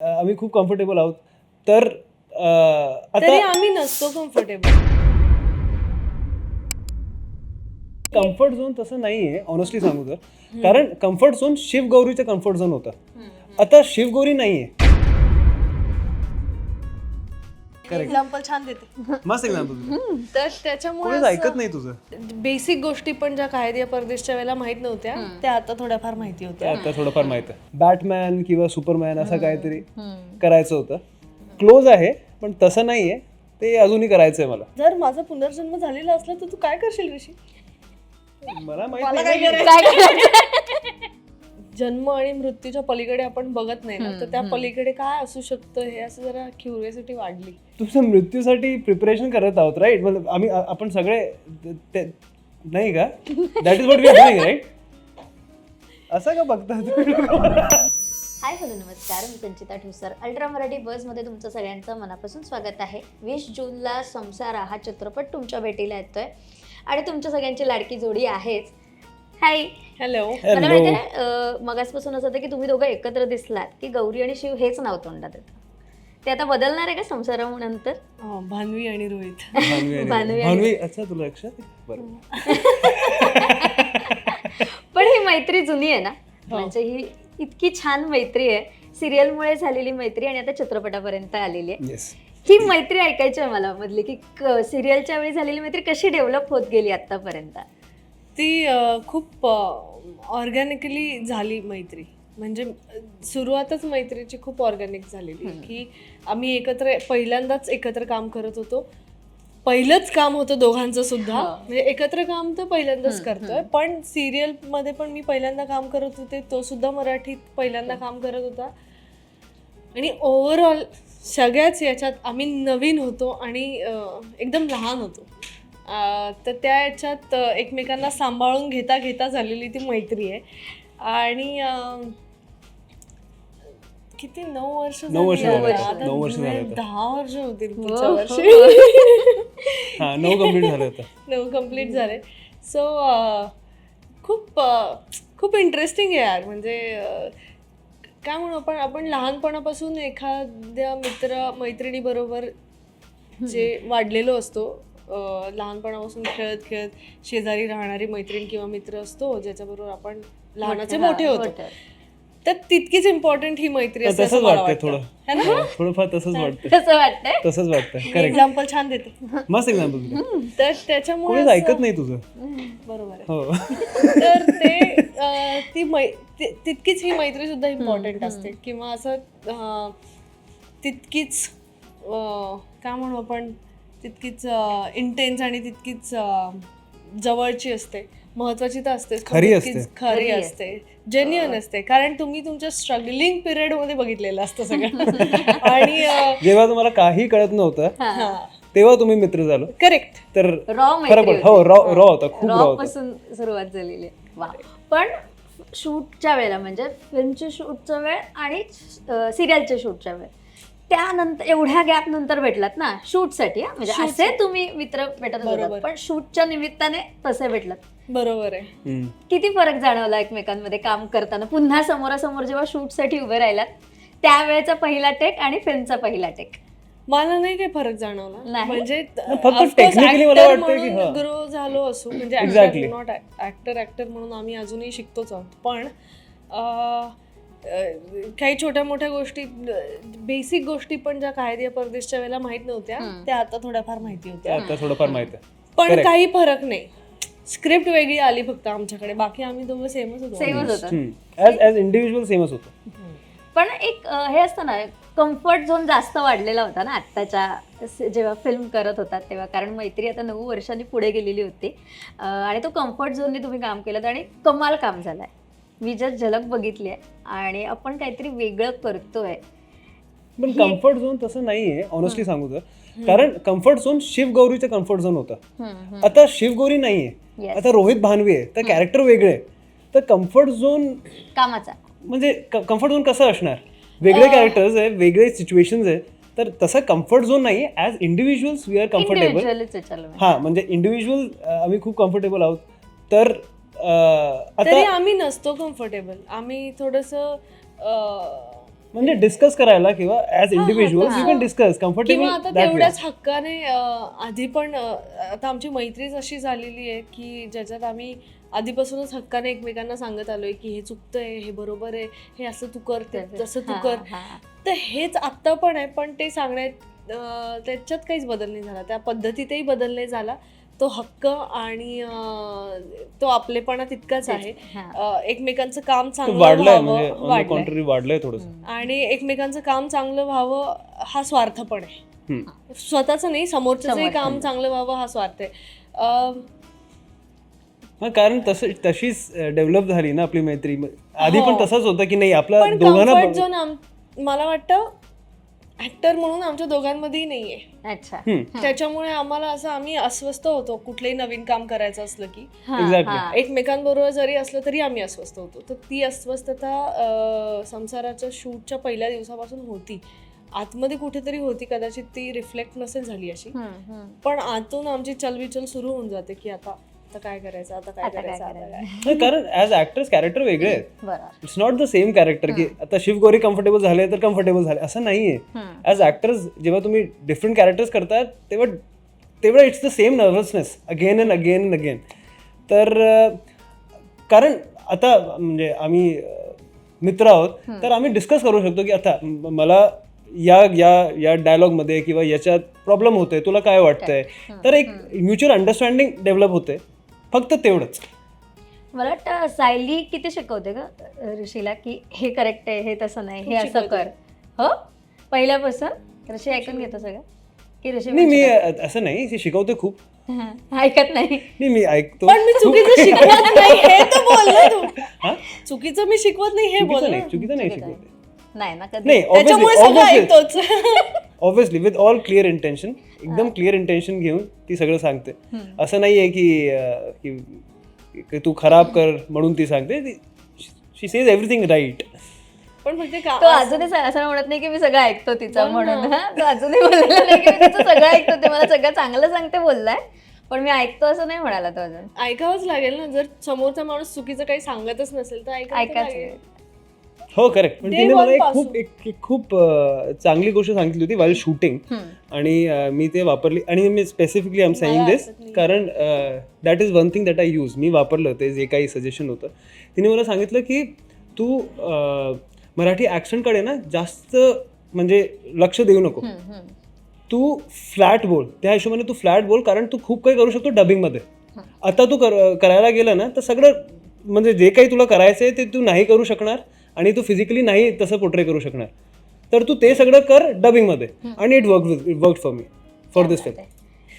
आम्ही खूप कम्फर्टेबल आहोत. तर अं, तरी आता आम्ही नसतो कम्फर्टेबल कम्फर्ट झोन तसं नाही आहे ऑनेस्टली सांगू तर. कारण कम्फर्ट झोन शिवगौरीचं कम्फर्ट झोन होतं. आता शिवगौरी नाही आहे एक्झाम्पल छान देते. मस्त एक्झाम्पल तर कोणीच त्याच्यामुळे ऐकत नाही तुझं. बेसिक गोष्टी पण ज्या कायदे परदेशच्या वेळेला माहीत नव्हत्या त्या आता थोड्याफार माहिती ते होत्या आता थोडंफार माहीत आहे. बॅटमॅन किंवा सुपरमॅन असं काहीतरी करायचं होतं. क्लोज आहे पण तसं नाही आहे ते अजूनही करायचं आहे मला. जर माझा पुनर्जन्म झालेला असला तर तू काय करशील ऋषी? मला माहीत मला नाही. काय करायचं? जन्म आणि मृत्यूच्या पलीकडे आपण बघत नाही ना तर त्या पलीकडे काय असू शकतं हे असं जरा क्युरियोसिटी वाढली. तुमच्या मृत्यूसाठी प्रिपरेशन करत आहोत राईट मतलब आम्ही आपण सगळे नाही का? That is what we are doing right असं का बघता? हाय हॅलो नमस्कार. मी संचिता ठोसर. अल्ट्रा मराठी बसमध्ये तुमचं सगळ्यांचं मनापासून स्वागत आहे. वीस जूनला संसारा हा चित्रपट तुमच्या भेटीला येतोय. आणि तुमच्या सगळ्यांची लाडकी जोडी आहेच. हाय हॅलो मला Hello. माहिती आहे अं, मगासपासून असं होतं की तुम्ही दोघं एकत्र दिसलात की गौरी आणि शिव हेच नाव तोंडात येतं. ते आता बदलणार आहे का संसारानंतर? भान्वी आणि रोहित. भानवी आणि- भानवी आणि- भानवी अच्छा तुला लक्षात आहे? बरं. पण ही मैत्री जुनी आहे ना. म्हणजे ही इतकी छान मैत्री आहे. सिरियलमुळे झालेली मैत्री आणि आता चित्रपटापर्यंत आलेली आहे. येस ही मैत्री ऐकायची आहे मला मधली की सिरियलच्या वेळी झालेली मैत्री कशी डेव्हलप होत गेली आतापर्यंत ती खूप ऑर्गॅनिकली झाली मैत्री. म्हणजे सुरुवातच मैत्रीची खूप ऑर्गॅनिक झालेली. की आम्ही एकत्र पहिल्यांदाच एकत्र काम करत होतो. पहिलंच काम होतं दोघांचं सुद्धा. म्हणजे एकत्र काम तर पहिल्यांदाच करतोय. पण सिरियलमध्ये पण मी पहिल्यांदा काम करत होते तो सुद्धा मराठीत पहिल्यांदा काम करत होता. आणि ओव्हरऑल सगळ्याच याच्यात आम्ही नवीन होतो आणि एकदम लहान होतो. तर त्या याच्यात एकमेकांना सांभाळून घेता घेता झालेली ती मैत्री आहे आणि किती नऊ वर्ष नऊ वर्ष झाली आता. आता. आता नऊ वर्ष झाले आता. दहा वर्ष होतील हो, पुढच्या हो. वर्षी हा नऊ कंप्लीट झालं होतं नऊ कंप्लीट झाले सो खूप अं, खूप इंटरेस्टिंग आहे यार म्हणजे अं, काय म्हणू आपण आपण लहानपणापासून एखाद्या मित्र मैत्रिणीबरोबर जे वाढलेलो असतो लहानपणापासून खेळत खेळत शेजारी राहणारी मैत्रीण किंवा मित्र असतो ज्याच्याबरोबर आपण लहानाचे मोठे होतो. तर तितकीच इम्पॉर्टंट ही मैत्री तर असते तसंच असं मला वाटतंय वाटतं. थोडं. है ना? हो, थोडंफार तसंच वाटतंय. तसंच वाटतंय. करेक्ट एक्झाम्पल छान देते. मस्त एक्झाम्पल तर त्याच्यामुळे कोणीच ऐकत नाही तुझं. बरोबर आहे. हो. तर ते अं, ती मै ति- तितकीच ही मैत्री सुद्धा इम्पॉर्टंट असते. किंवा असं अं, तितकीच अं, काय म्हणू आपण? तितकीच इंटेन्स आणि तितकीच जवळची असते. महत्वाची तर असतेच पण खरी असते. खरी असते. जेन्युअन असते. कारण तुम्ही तुमच्या स्ट्रगलिंग पिरियडमध्ये बघितलेलं असतं सगळं. आणि जेव्हा तुम्हाला काही कळत नव्हतं तेव्हा तुम्ही मित्र झालो. करेक्ट तर हो रॉ रॉ होता खूप रॉ पासून सुरुवात झालेली. आहे वा. पण शूटच्या वेळेला म्हणजे फिल्मची शूटचा वेळ आणि सिरियलच्या शूटच्या वेळ त्यानंतर एवढ्या गॅप नंतर भेटलात ना शूटसाठी हा? म्हणजे असे तुम्ही मित्र भेटत होतात बरोबर. पण शूटच्या निमित्ताने तसे भेटलात बरोबर आहे हम्म. किती फरक जाणवला एकमेकांमध्ये काम करताना पुन्हा समोरासमोर जेव्हा शूटसाठी उभे राहिलात त्यावेळेचा पहिला टेक आणि फिल्मचा पहिला टेक मला नाही काही फरक जाणवला नाही? म्हणजे फक्त technically मला वाटतं की हा. ग्रो झालो असू म्हणजे Exactly. नॉट ऍक्टर ऍक्टर म्हणून आम्ही अजूनही शिकतोच आहोत पण अं, काही छोट्या मोठ्या गोष्टी बेसिक गोष्टी पण ज्या कायदे परदेशच्या वेळेला माहीत नव्हत्या त्या आता थोड्याफार माहिती ते होत्या. आता थोडंफार माहीत आहे. पण Correct. काही फरक नाही. स्क्रिप्ट वेगळी आली फक्त आमच्याकडे. बाकी आम्ही दोघं सेमच होतो. सेमच होतं. ॲज ॲज इंडिव्हिज्युअल सेमच होतं. पण एक अं, हे असतं ना कम्फर्ट झोन जास्त वाढलेला होता ना आत्ताच्या स- जेव्हा फिल्म करत होतात तेव्हा. कारण मैत्री आता नऊ वर्षांनी पुढे गेलेली होती. अं, आणि तो कम्फर्ट झोनने तुम्ही काम केलं आणि कमाल काम झालंय. मी जर झलक बघितली आहे आणि आपण काहीतरी वेगळं करतोय. पण कम्फर्ट झोन तसं नाही आहे ऑनेस्टली सांगू तर. कारण कम्फर्ट झोन शिवगौरीचं कम्फर्ट झोन होतं. आता शिवगौरी नाही आहे Yes. आता रोहित भानवी आहे तर कॅरेक्टर वेगळे. तर कम्फर्ट झोन कामाचा. म्हणजे कम्फर्ट झोन कसं असणार? वेगळे कॅरेक्टर्स आहे वेगळे सिच्युएशन्स आहे. तर तसं कम्फर्ट झोन नाही as individuals we are comfortable. हा म्हणजे इंडिव्हिज्युअल आम्ही खूप कम्फर्टेबल आहोत. तर तरी आम्ही नसतो कम्फर्टेबल आम्ही थोडस म्हणजे डिस्कस करायला किंवा as individual you can discuss comfortable किंवा आता तेवढ्याच हक्काने आधी पण आता आमची मैत्रीच अशी झालेली आहे की ज्याच्यात आम्ही आधीपासूनच हक्काने एकमेकांना सांगत आलोय की हे चुकतंय हे बरोबर आहे हे असं तू कर ते तसं. तू हा, कर. तर हेच आत्ता पण आहे पण ते सांगण्यात त्याच्यात काहीच बदल नाही झाला. त्या पद्धतीतही बदल नाही झाला. तो हक्क आणि तो आपलेपणा तितकाच आहे. एकमेकांचं काम चांगलं वाढलाय म्हणजे वाढलंय. थोडस. आणि एकमेकांचं काम चांगलं व्हावं हा स्वार्थ पण आहे. स्वतःचं नाही समोरच्याचंही समोरचं. काम चांगलं व्हावं हा स्वार्थ आहे. कारण तसं तशीच डेव्हलप झाली ना आपली मैत्री. आधी पण हो. तसंच होतं की नाही आपला दोघांना मला वाटतं ऍक्टर म्हणून आमच्या दोघांमध्येही नाहीये. अच्छा. हम्म. त्याच्यामुळे आम्हाला असं आम्ही अस्वस्थ होतो कुठलंही नवीन काम करायचं असलं की. एकमेकांबरोबर जरी असलं तरी आम्ही अस्वस्थ होतो. तर ती अस्वस्थता संसाराच्या शूटच्या पहिल्या दिवसापासून होती. आतमध्ये कुठेतरी होती कदाचित ती रिफ्लेक्ट नसेल झाली अशी. पण आतून आमची चलबिचल सुरू होऊन जाते की आता आता काय करायचं? आता काय आता काय करायचं? आता करायचं? काय? नाही, कारण ऍज ऍक्टर्स कॅरेक्टर वेगळे आहेत. बरोबर it's not the same character की आता शिवगौरी कम्फर्टेबल झाले तर कम्फर्टेबल झाले. असं नाहीये. हम्म. ॲज ॲक्टर्स जेव्हा तुम्ही डिफरंट कॅरेक्टर्स करतात तेव्हा तेवढं it's the same nervousness again and again and again तर अं, कारण आता म्हणजे आम्ही अं, मित्र आहोत तर आम्ही डिस्कस करू शकतो की आता म- मला या या या डायलॉगमध्ये किंवा याच्यात प्रॉब्लेम होतोय तुला काय वाटतंय? तर एक म्युच्युअल अंडरस्टँडिंग डेव्हलप होते. फक्त तेवढंच. मला वाटतं सायली किती शिकवते का ऋषीला की हे करेक्ट आहे हे तसं नाही हे असं कर. हो? पहिल्यापासून? ऋषी ऐकून घेतो सगळं. की ऋषी नाही मी असं नाही ती शिकवते खूप. हा, ऐकत नाही. नाही मी ऐकतो. पण मी चुकीचं शिकवत नाही हे तर बोललो तू. हा? चुकीचं मी शिकवत नाही हे बोललो नाही चुकीचं नाही शिकवते. नाही. ना कधी. नाही त्याच्यामुळे सगळं ऐकतोच. Obviously with all clear intention एकदम क्लिअर इंटेन्शन घेऊन ती सगळं सांगते. असं नाही आहे की की की तू खराब कर म्हणून ती सांगते. शी सेज एव्हरीथिंग राईट पण फक्त का तो अजूनही सा- असं म्हणत नाही की मी सगळं ऐकतो तिचं म्हणून. हा तो अजूनही बोललेला नाही की मी तिचं सगळं ऐकतो ते मला सगळं चांगलं सांगते बोललाय. पण मी ऐकतो असं नाही म्हणाला तो अजून. ऐकावंच लागेल ना. जर समोरचा माणूस चुकीचं काही सांगतच नसेल तर लागेल. हो करेक्ट पण Day तिने मला one एक पासून. खूप एक एक खूप अं, चांगली गोष्ट सांगितली होती वाईल शूटिंग आणि अं, मी ते वापरली. आणि मी specifically I am saying this कारण that is one thing that I use मी वापरलं ते जे काही सजेशन होतं. तिने मला सांगितलं की तू अं, मराठी ॲक्शनकडे ना जास्त म्हणजे लक्ष देऊ नको. तू फ्लॅट बोल. त्या हिशोबाने तू फ्लॅट बोल कारण तू खूप काही करू शकतो डबिंगमध्ये आता तू कर करायला गेलं ना तर सगळं म्हणजे जे काही तुला करायचं आहे ते तू नाही करू शकणार. आणि तू फिजिकली नाही तसं पोर्ट्रे करू शकणार. तर तू ते सगळं कर डबिंगमध्ये आणि it work it work for me for this film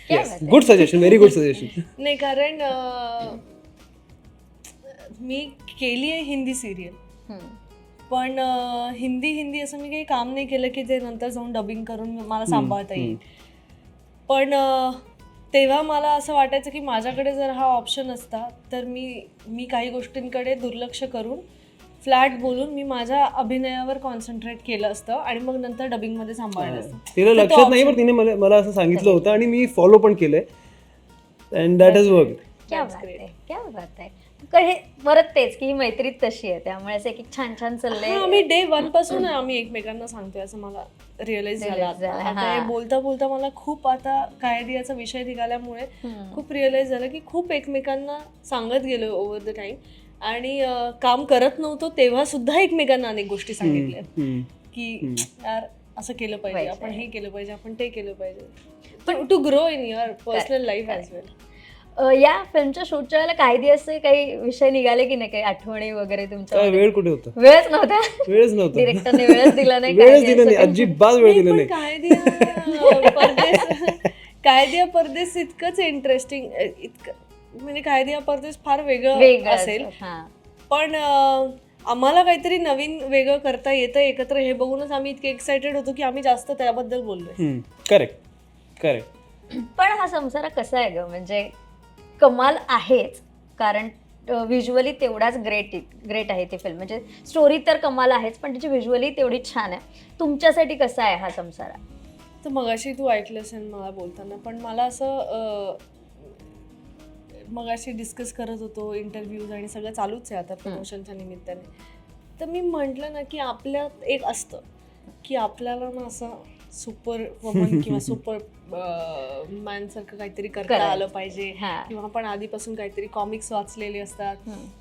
yes good suggestion very good suggestion नाही कारण मी केली आहे हिंदी सिरियल पण हिंदी हिंदी असं मी काही काम नाही केलं की ते नंतर जाऊन डबिंग करून मला सांभाळता येईल. पण तेव्हा मला असं वाटायचं की माझ्याकडे जर हा ऑप्शन असता तर मी मी काही गोष्टींकडे दुर्लक्ष करून फ्लॅट बोलून मी माझ्या अभिनयावर कॉन्सन्ट्रेट केलं असतं आणि मग नंतर डबिंगमध्ये सांभाळलं असतं. तिला लक्षात नाही पण तिने मला मला असं सांगितलं होतं आणि मी फॉलो पण केलंय. अँड दॅट इज वर्क क्या बात आहे क्या बात आहे. तर हे परत तेच की ही मैत्री तशी आहे त्यामुळे असं एक एक छान छान चाललंय हा, आम्ही डे वनपासून आम्ही एकमेकांना सांगतोय असं मला रिअलाइज झालं Realize आता. झालं, आता हे बोलता बोलता मला खूप आता कायदियाचा विषय निघाल्यामुळे खूप रिअलाइज झालं की खूप एकमेकांना सांगत गेलो ओव्हर द टाइम आणि काम करत नव्हतो तेव्हा सुद्धा एकमेकांना अनेक गोष्टी सांगितल्या. की यार असं केलं पाहिजे आपण हे केलं पाहिजे आपण ते केलं पाहिजे. पण to grow in your personal life as well अं, या फिल्मच्या शूटच्या वेळेला काही दिवस काही विषय निघाले की नाही? काही आठवणी वगैरे तुमच्या काय वेळ कुठे होता? वेळच नव्हता. वेळच नव्हता. डिरेक्टरने वेळच दिला नाही वेळच दिला नाही. अजिबात वेळ दिला नाही. कायदिया परदेश कायदिया परदेश इतकंच इंटरेस्टिंग इतकं म्हणजे कायदिया परदेश फार वेगळं वेगळं असेल. असं, हा. पण अं, आम्हाला काहीतरी नवीन वेगळं करता येतं एकत्र. हे बघूनच आम्ही इतके एक्सायटेड होतो की आम्ही जास्त त्याबद्दल बोललोय. करेक्ट करेक्ट पण हा संसार कसा आहे ग? म्हणजे कमाल आहेच. कारण व्हिज्युअली तेवढाच ग्रेट ग्रेट आहे ती फिल्म म्हणजे स्टोरी तर कमाल आहेच पण त्याची व्हिज्युअली तेवढी छान आहे. तुमच्यासाठी कसा आहे हा संसार? तर मगाशी तू ऐकलं असेल मला बोलताना पण मला असं अं, मगाशी डिस्कस करत होतो इंटरव्ह्यूज आणि सगळं चालूच आहे आता प्रमोशनच्या निमित्ताने. तर मी म्हटलं ना की आपल्यात एक असतं. की आपल्याला ना असं सुपर वमन किंवा सुपर मॅन सारखं काहीतरी करता. आलं पाहिजे. किंवा आपण आधीपासून काहीतरी कॉमिक्स वाचलेले असतात.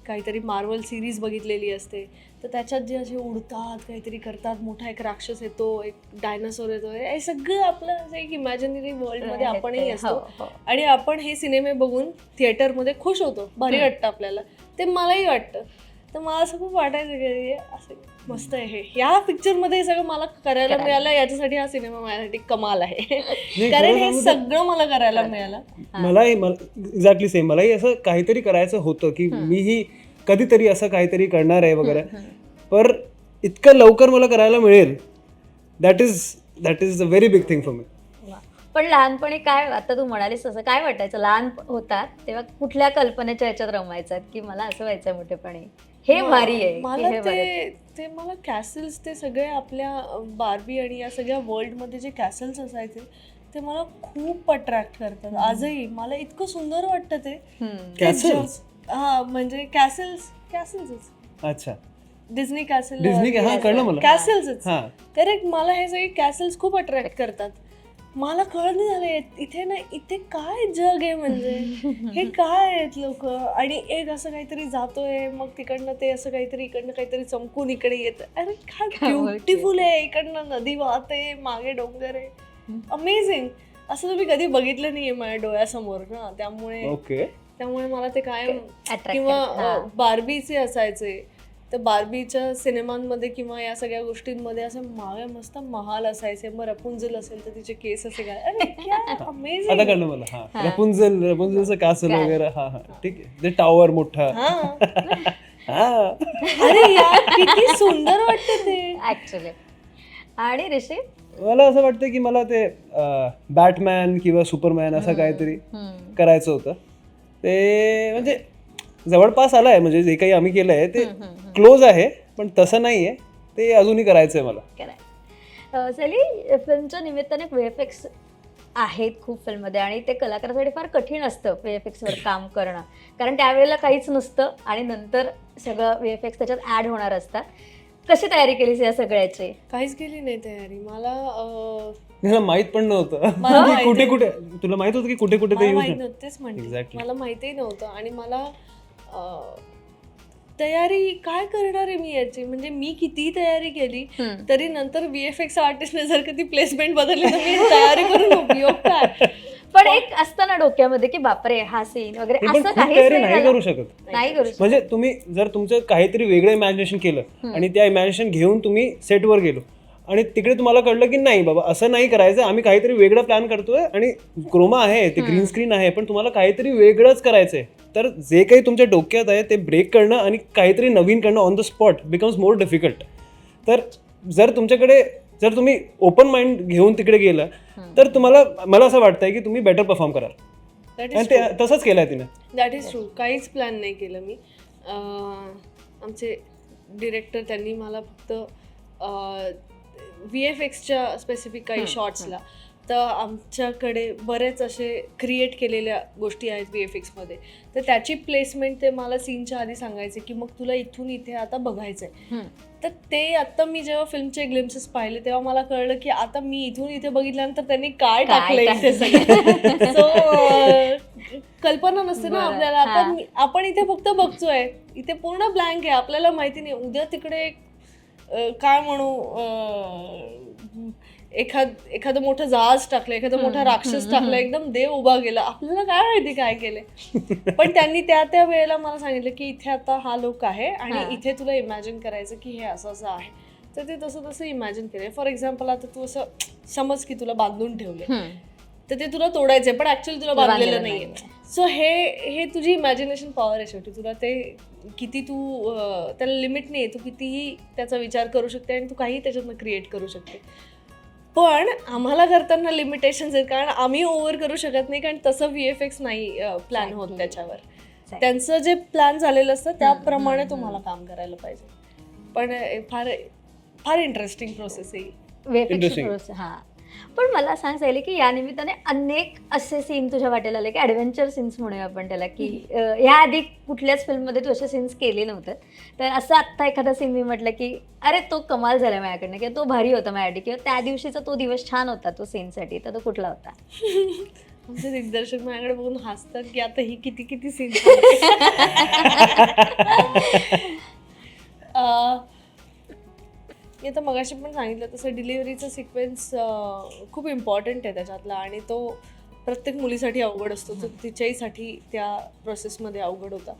काहीतरी मार्वल सिरीज बघितलेली असते तर त्याच्यात जे असे उडतात काहीतरी करतात मोठा एक राक्षस येतो एक डायनासोर येतो हे सगळं आपलं असं एक इमॅजिनरी वर्ल्डमध्ये आपणही हो, असतो. हो. आणि आपण हे सिनेमे बघून थिएटरमध्ये खुश होतो. भारी वाटतं आपल्याला. ते मलाही वाटतं. तर मला असं खूप वाटायचं की असं मस्त आहे. हे ह्या पिक्चरमध्ये सगळं मला करायला. मिळालं याच्यासाठी हा सिनेमा माझ्यासाठी कमाल आहे. कारण हे सगळं मला करायला मिळालं. मलाही एक्झॅक्टली सेम मलाही असं काहीतरी करायचं होतं की मीही कधीतरी असं काहीतरी करणार आहे वगैरे. पर इतकं लवकर मला करायला मिळेल that is that is a very big thing for me. पण लहानपणी काय आता तू म्हणालीस तसं काय वाटायचं? लहान होतात तेव्हा कुठल्या कल्पनेच्या ह्याच्यात रमायचं की मला असं व्हायचं मोठेपणी? हे भारी आहे मला हे भारी आहे. ते ते मला कॅसल्स ते सगळे आपल्या बार्बी आणि या सगळ्या वर्ल्डमध्ये जे कॅसल्स असायचे ते मला खूप अट्रॅक्ट करतात. आजही मला इतकं सुंदर वाटतं ते. हम्म. Castles? हा म्हणजे कॅसल्स कॅसल्सच अच्छा. डिझनी कॅसल Disney ca- हा, कळलं मला. कॅसल्सच हां. करेक्ट मला हे सगळे कॅसल्स खूप अट्रॅक्ट करतात. मला कळत नाही झालं इथे ना इथे काय जग आहे म्हणजे? हे काय आहेत लोक? आणि एक असं काहीतरी जातोय मग तिकडनं ते असं काहीतरी इकडनं काहीतरी चमकून इकडे येत. अरे काय काय? ब्युटिफुल आहे. इकडनं नदी वाहते मागे डोंगर आहे. अमेझिंग असं तुम्ही कधी बघितलं नाहीये माझ्या डोळ्यासमोर ना त्यामुळे ओके त्यामुळे मला ते कायम Attract किंवा करतं, हा. बार्बीचे असायचे. तर बार्बीच्या सिनेमांमध्ये किंवा या सगळ्या गोष्टींमध्ये असे मागे मस्त महाल असायचे. मग रपुंजल असेल तर तिचे केस असे काय? अरे क्या आता अमेझिंग कळलं मला. हा. हा. रपुंजल रपुंजलचं कासल. वगैरे हा हा. ठीक आहे. ते टॉवर मोठा. हा. हा. अरे यार किती सुंदर वाटतं ते. ऍक्च्युली आणि ऋषी? मला असं वाटतं की मला ते बॅटमॅन किंवा सुपरमॅन असं काहीतरी. करायचं होतं. ते म्हणजे जवळपास आलं आहे म्हणजे जे काही आम्ही केलं आहे ते क्लोज आहे पण तसं नाही आहे ते अजूनही करायचं आहे मला कराय सली फिल्मच्या निमित्ताने व्हीएफएक्स आहेत खूप फिल्ममध्ये आणि ते कलाकारासाठी फार कठीण असतं वर काम करणं. कारण त्यावेळेला काहीच नसतं आणि नंतर सगळं एक्स त्याच्यात ॲड होणार असतात कशी तयारी केलीस या सगळ्याची? काहीच केली नाही तयारी. मला मला माहीत पण नव्हतं. कुठे कुठे तुला माहीत होतं की कुठे कुठे ते मला माहितीही नव्हतं आणि मला तयारी काय करणार आहे मी याची म्हणजे मी किती तयारी केली. तरी नंतर व्हीएफएक्स आर्टिस्टने जर कधी प्लेसमेंट बदलली तर मी तयारी करून उपयोग काय पण एक असतं ना डोक्यामध्ये की बापरे हा सीन वगैरे पण असं खूप काहीच तयारी नाही नाही झालं. करू शकत नाही करू शकत. म्हणजे तुम्ही जर तुमचं काहीतरी वेगळं इमॅजिनेशन केलं आणि त्या इमॅजिनेशन घेऊन तुम्ही सेटवर गेलो आणि तिकडे तुम्हाला कळलं की नाही बाबा असं नाही करायचं आम्ही काहीतरी वेगळं प्लॅन करतोय आणि क्रोमा आहे ते ग्रीन स्क्रीन आहे पण तुम्हाला काहीतरी वेगळंच करायचंय तर जे काही तुमच्या डोक्यात आहे ते ब्रेक करणं आणि काहीतरी नवीन करणं on the spot becomes more difficult तर जर तुमच्याकडे जर तुम्ही ओपन माइंड घेऊन तिकडे गेलं तर तुम्हाला मला असं वाटतंय की तुम्ही बेटर परफॉर्म कराल. आणि ते तसंच केलंय तिने. दॅट इज ट्रू काहीच प्लॅन नाही केलं मी. आमचे डिरेक्टर त्यांनी मला फक्त व्ही एफ एक्सच्या स्पेसिफिक काही शॉर्ट्सला तर आमच्याकडे बरेच असे क्रिएट केलेल्या गोष्टी आहेत व्ही एफ एक्समध्ये तर त्याची प्लेसमेंट ते मला सीनच्या आधी सांगायचे की मग तुला इथून इथे आता बघायचं आहे. तर ते आता मी जेव्हा फिल्मचे ग्लिम्सेस पाहिले तेव्हा मला कळलं की आता मी इथून इथे बघितल्यानंतर त्यांनी काय काय टाकलं इथे सगळं. सो कल्पना नसते ना आपल्याला. आता आपण इथे फक्त बघतोय. इथे पूर्ण ब्लँक आहे. आपल्याला माहिती नाही. उद्या तिकडे काय म्हणू एखाद एखादं मोठं जहाज टाकलं एखादं मोठा राक्षस टाकलं एकदम देव उभा गेला. आपल्याला काय माहिती काय केले पण त्यांनी त्या त्या वेळेला मला सांगितलं की इथे आता हा लोक आहे. आणि इथे तुला इमॅजिन करायचं की हे असं असं आहे. तर ते तसं तसं इमॅजिन केलं फॉर एक्झाम्पल आता तू असं समज की तुला बांधून ठेवले. तर ते तुला तोडायचंय पण ऍक्च्युअली तुला बांधलेलं नाहीये. सो हे हे तुझी इमॅजिनेशन पॉवर आहे शेवटी. तुला ते किती तू त्याला लिमिट नाही तू कितीही त्याचा विचार करू शकते आणि तू काही त्याच्यातनं क्रिएट करू शकते. पण आम्हाला करताना लिमिटेशन्स आहेत कारण आम्ही ओव्हर करू शकत नाही कारण तसं व्ही एफ एक्स नाही प्लॅन होत. त्याच्यावर. त्यांचं जे प्लॅन झालेलं असतं त्याप्रमाणे तुम्हाला काम करायला पाहिजे पण फार फार इंटरेस्टिंग प्रोसेस आहे ही. पण मला सांग सायली की या निमित्ताने अनेक असे सीन तुझ्या वाटेला आले की ॲडव्हेंचर सीन्स म्हणूया आपण त्याला की ह्या आधी कुठल्याच फिल्ममध्ये तू असे सीन्स केले नव्हते. तर असं आत्ता एखादा सीन मी म्हटलं की अरे तो कमाल झाला माझ्याकडनं किंवा तो भारी होता माझ्यासाठी किंवा त्या दिवशीचा तो दिवस छान होता तो सीनसाठी तर तो कुठला होता? आमचे दिग्दर्शक माझ्याकडे बघून हसतात की आता ही किती किती सीन मी आता मगाशी पण सांगितलं तसं डिलिव्हरीचा सिक्वेन्स खूप इम्पॉर्टंट आहे त्याच्यातला आणि तो प्रत्येक मुलीसाठी अवघड असतो. तो तिच्याहीसाठी त्या प्रोसेसमध्ये अवघड होता.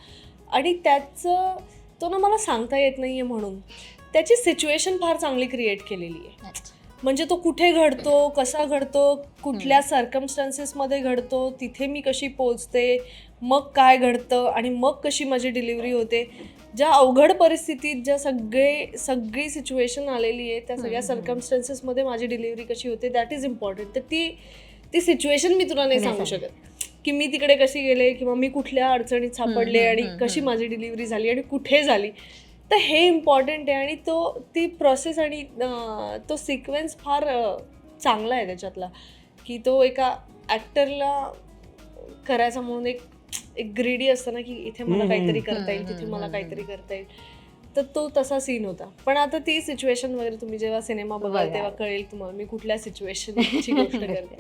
आणि त्याचं तो ना मला सांगता येत नाही आहे म्हणून. त्याची सिच्युएशन फार चांगली क्रिएट केलेली आहे. म्हणजे तो कुठे घडतो कसा घडतो कुठल्या सर्कमस्टान्सेसमध्ये घडतो तिथे मी कशी पोचते मग काय घडतं आणि मग कशी माझी डिलिव्हरी होते? ज्या अवघड परिस्थितीत ज्या सगळे सगळी सिच्युएशन आलेली आहे त्या सगळ्या सर्कमस्टान्सेसमध्ये माझी डिलिव्हरी कशी होते दॅट इज इम्पॉर्टंट तर ती ती सिच्युएशन मी तुला नाही सांगू शकत. की मी तिकडे कशी गेले किंवा मी कुठल्या अडचणीत सापडले आणि कशी माझी डिलिव्हरी झाली आणि कुठे झाली. तर हे इम्पॉर्टंट आहे आणि तो ती प्रोसेस आणि तो सिक्वेन्स फार चांगला आहे त्याच्यातला. की तो एका ॲक्टरला करायचा म्हणून एक एक ग्रेडी असतं ना की इथे मला काहीतरी करता येईल तिथे मला काहीतरी करता येईल. तर तो तसा सीन होता. पण आता ती सिच्युएशन वगैरे तुम्ही जेव्हा सिनेमा बघाल बघा. तेव्हा कळेल तुम्हाला मी कुठल्या सिच्युएशनची गोष्ट करते.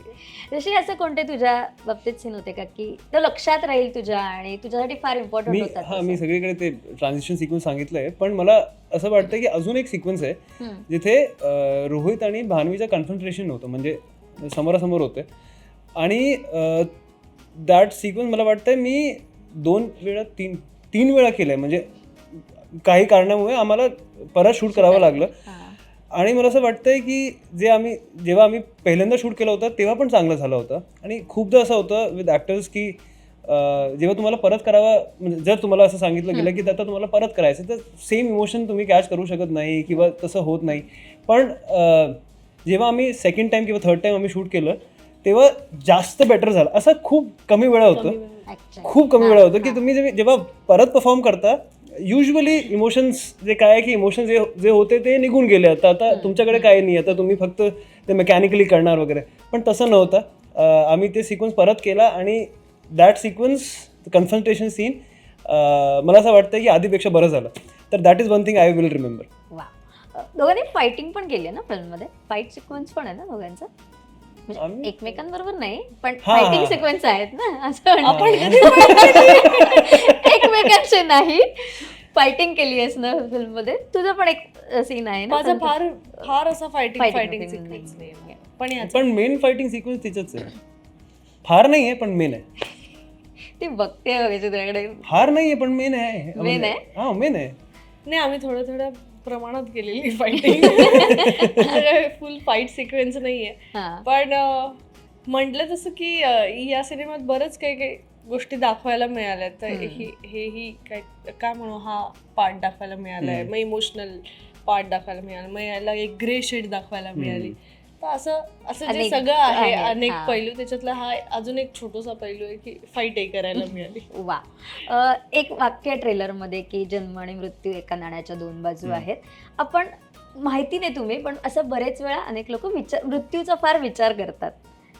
जशी असे कोणते तुझ्या बाबतीत सीन होते का? की तो लक्षात राहील तुझ्या आणि तुझ्यासाठी फार इम्पॉर्टंट होता हा मी सगळीकडे ते ट्रान्झिशन सिक्वेन्स सांगितलंय पण मला असं वाटतं की अजून एक सिक्वेन्स आहे जिथे रोहित आणि भानवीचं कन्सन्ट्रेशन होतं म्हणजे समोरासमोर होते. आणि दॅट सिक्वेन्स मला वाटतंय मी दोन वेळा तीन तीन वेळा केलंय. म्हणजे काही कारणामुळे आम्हाला परत शूट करावं लागलं. आणि मला असं वाटतंय की जे आम्ही जेव्हा आम्ही पहिल्यांदा शूट केलं होतं तेव्हा पण चांगलं झालं होतं. आणि खूपदा असं होतं विथ ॲक्टर्स की जेव्हा तुम्हाला परत करावं म्हणजे जर तुम्हाला असं सांगितलं गेलं की आता तुम्हाला परत करायचं तर सेम इमोशन तुम्ही कॅच करू शकत नाही किंवा तसं होत नाही. पण जेव्हा आम्ही सेकंड टाईम किंवा थर्ड टाईम आम्ही शूट केलं तेव्हा जास्त बेटर झालं. असं खूप कमी वेळा होतं. खूप कमी वेळा होतं की तुम्ही जे- जेव्हा परत परफॉर्म करता युजली इमोशन्स जे काय की इमोशन्स जे जे होते ते निघून गेले. आता आता तुमच्याकडे काही नाही. आता तुम्ही फक्त ते मेकॅनिकली करणार वगैरे. पण तसं नव्हतं. आम्ही ते सिक्वेन्स परत केला आणि दॅट सिक्वेन्स कन्सन्ट्रेशन सीन मला असं वाटतं की आधीपेक्षा बरं झालं. तर that is one thing I will remember दोघांनी फायटिंग पण केली आहे ना फिल्ममध्ये? फाईट सिक्वेन्स पण आहे ना दोघांचं? म्हणजे आम्ही- एकमेकांबरोबर नाही पण हा, फायटिंग. सिक्वेन्स आहेत ना असं आपण म्हणतो. एकमेकांचे नाही. फायटिंग केली आहेस ना फिल्ममध्ये तुझं पण एक सीन आहे ना माझा फार फार असा फायटिंग Fighting फायटिंग सिक्वेन्स नाही. पण याचा पण मेन फायटिंग सिक्वेन्स तिचंच आहे. फार नाही आहे पण मेन आहे. ती बघते तुझ्याकडे. फार नाही आहे पण मेन आहे. Main आहे? हा मेन आहे. नाही आम्ही थोड्या थोड्या प्रमाणात केलेली फायटिंग फुल फाईट सिक्वेन्स नाहीये. हा. पण म्हटलं तसं की या सिनेमात बरंच काही काही गोष्टी दाखवायला मिळाल्या तर ही हेही काय काय म्हणू हा पार्ट दाखवायला मिळालाय. मग इमोशनल पार्ट दाखवायला मिळाला. मग याला एक ग्रे शेड दाखवायला मिळाली. तर असं असं जे अनेक सगळं आहे आहे, अनेक हा. पैलू त्याच्यातला हा अजून एक छोटासा पैलू आहे की फाईट करायला मिळाली वा अ, एक वाक्य ट्रेलरमध्ये की जन्म आणि मृत्यू एका नाण्याच्या दोन बाजू आहेत आपण माहिती नाही तुम्ही पण असं बरेच वेळा अनेक लोक विचार मृत्यूचा फार विचार करतात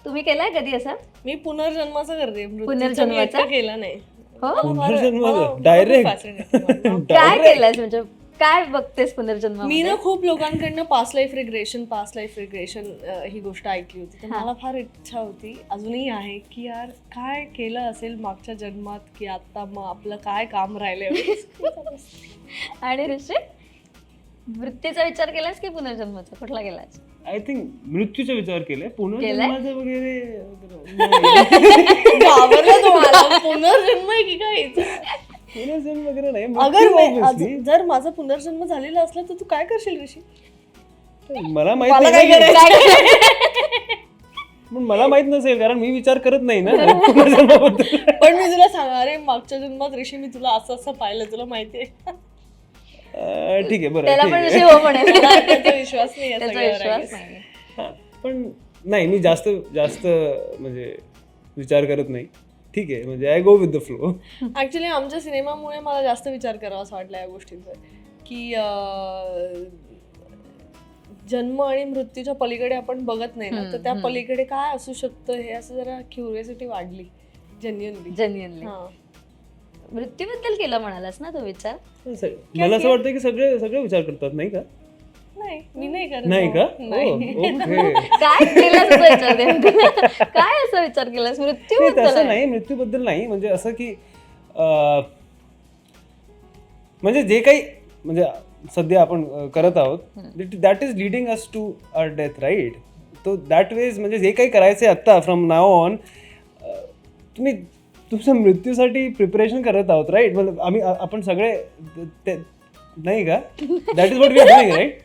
तुम्ही केलाय कधी असा मी पुनर्जन्माचा करते मृत्यूचा मी पुनर्जन्माचा? एकटा केला नाही हो पुनर्जन्माचा? Direct? वाटतं. काय केलंयस म्हणजे काय बघतेस पुनर्जन्म मी ना खूप लोकांकडनं past life regression past life regression ही गोष्ट ऐकली होती. तर हा. मला फार इच्छा होती अजूनही आहे की यार काय केलं असेल मागच्या जन्मात की आता मग आपलं काय काम राहिलंय? आणि ऋषी मृत्यूचा विचार केलास की पुनर्जन्माचा? कुठला केलास? आय थिंक मृत्यूचा विचार केलाय. केलाय? पुनर्जन्माचा वगैरे नाही. घाबरलं तुम्हाला पुनर्जन्म आहे की काय? पुनर्जन्म वगैरे नाही अगर मृत्यू obviously. जर माझा पुनर्जन्म झालेला असला तर तू काय करशील ऋषी? मला माहीत मला नाही ना पण मला माहीत नसेल कारण मी विचार करत नाही ना. पुनर्जन्माबद्दल. पण मी तुला सांग अरे मागच्या जन्मात ऋषी मी तुला असं असं पाहिलं तुला माहितीये अं, ठीक आहे बरं त्याला ठीक पण आहे. ऋषी हो त्याचा विश्वास नाही या त्याचा सगळ्यावर, I विश्वास guess. नाही हा, पण नाही मी जास्त जास्त म्हणजे विचार करत नाही. ठीक आहे म्हणजे I go with the flow actually आमच्या सिनेमामुळे मला जास्त विचार करावा असं वाटला या गोष्टींचा की जन्म आणि मृत्यूच्या पलीकडे आपण बघत नाही ना तर त्या पलीकडे काय असू शकतं हे असं जरा क्युरियोसिटी वाढली जेन्युअनली जेन्युअनली हा. मृत्यूबद्दल केलं म्हणालास ना तो विचार? मला असं वाटतं की सगळे सगळे विचार करतात नाही का? नाही मी नाही करत नाही का. नाही. ओके. काय केलास असा विचार दे मी तुला. काय असा विचार केलास? तसं आहे. नाही मृत्यूबद्दल नाही. म्हणजे असं की अं, म्हणजे जे काही म्हणजे सध्या आपण अं, करत आहोत that is leading us to our death right तो दॅट वेज म्हणजे जे काही करायचं आहे आत्ता फ्रॉम नाव ऑन तुम्ही तुमच्या मृत्यूसाठी प्रिपरेशन करत आहोत राईट मतलब आम्ही आ- आपण सगळे ते नाही का? That is what we are doing right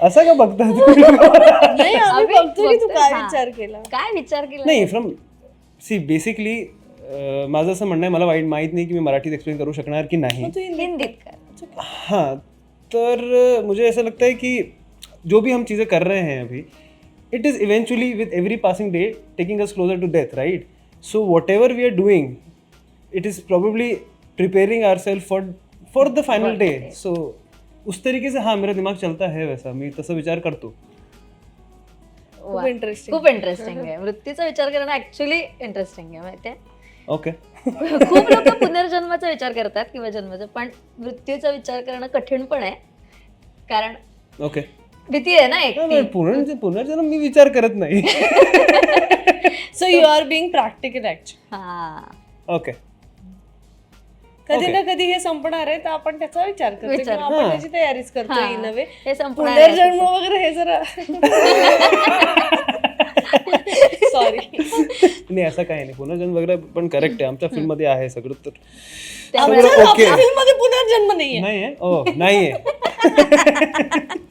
असं का बघता नाही आम्ही आम्ही बघतो की तू बघतोय, काय हा. विचार केला? काय विचार केला? नाही फ्रॉम सी बेसिकली माझं असं म्हणणं आहे मला वाईट माहीत नाही की मी मराठीत एक्सप्लेन करू शकणार की नाही. मग तू हिंदीत हिंदीत कर. हाँ तर अ, मुझे ऐसा लगता है कि जो भी हम चीज़ें कर रहे हैं अभी it is eventually with every passing day taking us closer to death right so whatever we are doing it is probably preparing our self for for the final day so उस तरीके से हाँ मेरा दिमाग चलता है वैसा मी तसा विचार करतो। वा. interesting. खूप इंटरेस्टिंग आहे. मृत्यूचा विचार करणं ऍक्च्युली इंटरेस्टिंग आहे माहितीये? ओके खूप लोक पुनर्जन्माचा विचार करतात किंवा जन्माचा पण मृत्यूचा विचार करणं कठीण पण आहे. कारण ओके भीती आहे ना एक पुनर् पुनर्जन्म मी विचार करत नाही. So you are being practical actually हा. ओके कधी ना कधी हे संपणार आहे तर आपण त्याचा विचार करतो विचार. किंवा आपण. त्याची तयारीच करतो हा. वे हे संपणार आहे. पुनर्जन्म वगैरे हे जरा सॉरी नाही असं काही नाही. पुनर्जन्म वगैरे पण करेक्ट आहे. आमच्या फिल्ममध्ये आहे सगळं तर त्यामुळे सगळं ओके मध्ये पुनर्जन्म नाहीये. नाही आहे? ओ नाही आहे.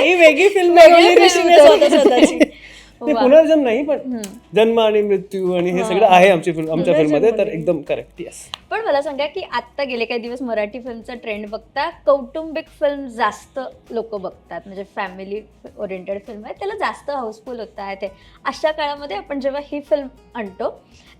ही वेगळी फिल्म वेगळी film स्वतःची. नाही, पुनर्जन्म नाही पण जन्म आणि मृत्यू आणि हे सगळं आहे आमची फिल्म आमच्या फिल्ममध्ये तर एकदम करेक्ट येस पण मला सांगा की आत्ता गेले काही दिवस मराठी फिल्मचा ट्रेंड बघता कौटुंबिक फिल्म जास्त लोक बघतात. म्हणजे फॅमिली ओरिएंटेड फिल्म आहे त्याला जास्त हाऊसफुल होत आहे ते अशा काळामध्ये आपण जेव्हा ही फिल्म आणतो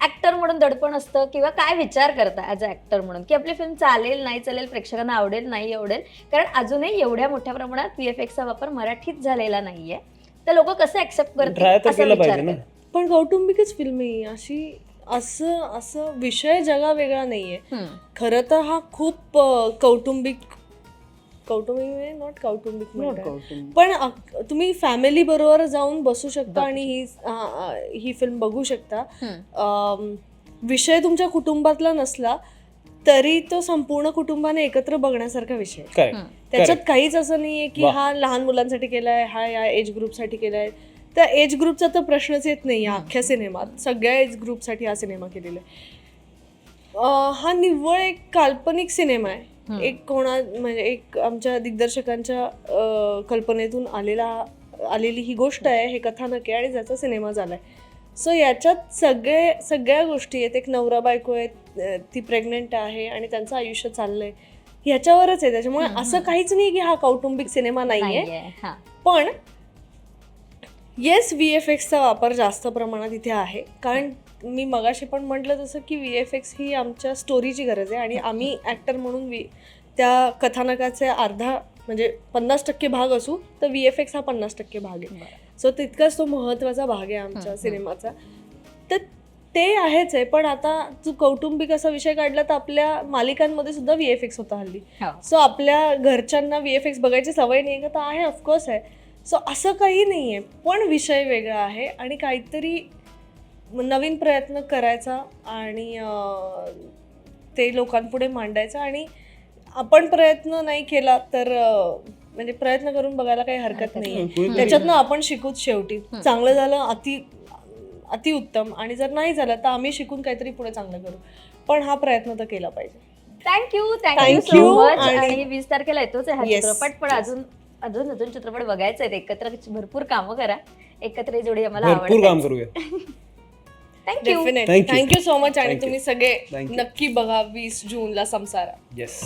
ऍक्टर म्हणून दडपण असतं किंवा काय विचार करता ॲज अ ऍक्टर म्हणून? की आपली फिल्म चालेल नाही चालेल प्रेक्षकांना आवडेल नाही आवडेल? कारण अजूनही एवढ्या मोठ्या प्रमाणात व्ही एफ एक्सचा वापर मराठीत झालेला नाहीये. तर लोक कसं ऍक्सेप्ट तर केलं पाहिजे ना. पण कौटुंबिकच फिल्म आहे ही. अशी असं असं विषय जगा वेगळा नाहीये. खरं तर हा खूप अ, कौटुंबिक कौटुंबिक नॉट कौटुंबिक म्हणताय. पण अ- तुम्ही फॅमिली बरोबर जाऊन बसू शकता आणि ही ही फिल्म बघू शकता. अम, विषय तुमच्या कुटुंबातला नसला तरी तो संपूर्ण कुटुंबाने एकत्र बघण्यासारखा विषय आहे. त्याच्यात काहीच असं नाहीये की. हा लहान मुलांसाठी केलाय हा या एज ग्रुपसाठी केलाय. त्या एज ग्रुपचा तर प्रश्नच येत नाही या अख्ख्या सिनेमात. सगळ्या एज ग्रुपसाठी हा सिनेमा केलेला आहे. अं, हा निव्वळ एक काल्पनिक सिनेमा आहे. एक कोणा म्हणजे एक आमच्या दिग्दर्शकांच्या अं, कल्पनेतून आलेला आलेली ही गोष्ट आहे हे कथानक आहे आणि ज्याचा सिनेमा झालाय. सो याच्यात सगळे सगळ्या गोष्टी आहेत. एक नवरा बायको आहेत ती प्रेग्नेंट आहे आणि त्यांचं आयुष्य चाललंय ह्याच्यावरच आहे. त्याच्यामुळे असं काहीच नाही की हा कौटुंबिक सिनेमा नाहीये. हा. पण येस व्ही एफ एक्सचा वापर जास्त प्रमाणात इथे आहे. कारण मी मगाशी पण म्हटलं तसं की व्ही एफ एक्स ही आमच्या स्टोरीची गरज आहे आणि आम्ही ॲक्टर म्हणून वी त्या कथानकाचे अर्धा म्हणजे पन्नास टक्के भाग असू तर व्ही एफ एक्स हा पन्नास टक्के भाग आहे. सो तितकाच तो महत्त्वाचा भाग आहे आमच्या सिनेमाचा. तर ते आहेच आहे पण आता तू कौटुंबिक असा विषय काढला तर आपल्या मालिकांमध्ये सुद्धा व्ही एफ एक्स होता हल्ली. हो. सो आपल्या घरच्यांना व्ही एफ एक्स बघायची सवय नाही का तर आहे ऑफकोर्स आहे. सो असं काही नाही आहे पण विषय वेगळा आहे आणि काहीतरी नवीन प्रयत्न करायचा आणि ते लोकांपुढे मांडायचा आणि आपण प्रयत्न नाही केला तर म्हणजे प्रयत्न करून बघायला काही हरकत नाही त्याच्यातनं आपण शिकूच शेवटी. चांगलं झालं अति अतिउत्तम. आणि जर नाही झालं तर आम्ही शिकून काहीतरी पुढे चांगलं करू. पण हा प्रयत्न तर केला पाहिजे. Thank you thank you Thank so you much आणि- आणि वीस तारखेला येतोच आहे हा Yes, चित्रपट पण अजून अजून अजून चित्रपट बघायचे आहेत. एकत्र भरपूर कामं करा. एकत्र ही जोडी आम्हाला भरपूर काम करूया. Thank you definitely Thank you. Thank you so much आणि Thank you. तुम्ही सगळे Thank you. नक्की बघा वीस जूनला संसारा. येस